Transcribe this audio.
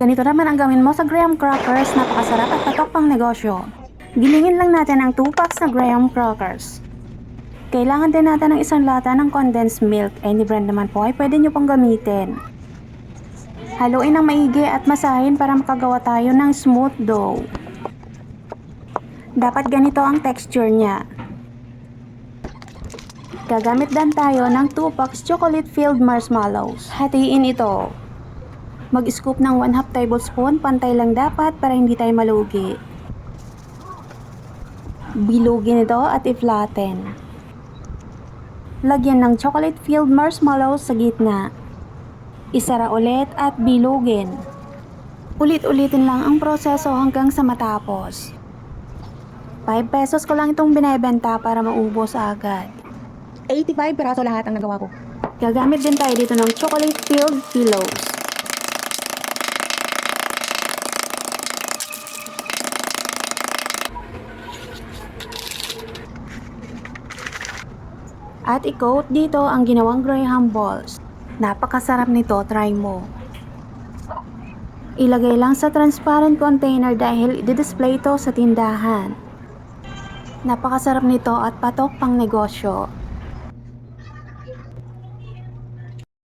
Ganito naman ang gawin mo sa graham crackers, napakasarap at patok pang negosyo. Gilingin lang natin ang 2 packs na graham crackers. Kailangan din natin ng isang lata ng condensed milk. Any brand naman po ay pwede nyo pong gamitin. Haluin ng maigi at masahin para makagawa tayo ng smooth dough. Dapat ganito ang texture niya. Gagamit din tayo ng 2 packs chocolate filled marshmallows. Hatiin ito. Mag-scoop ng 1 half tablespoon, pantay lang dapat para hindi tayo malugi. Bilugin ito at i-flatten. Lagyan ng chocolate filled marshmallows sa gitna. Isara ulit at bilugin. Ulit-ulitin lang ang proseso hanggang sa matapos. 5 pesos ko lang itong binebenta para maubos agad. 85 piraso lahat ang nagawa ko. Gagamit din tayo dito ng chocolate filled pillows. At i-coat dito ang ginawang graham balls. Napakasarap nito, try mo. Ilagay lang sa transparent container dahil i-display ito sa tindahan. Napakasarap nito at patok pang negosyo.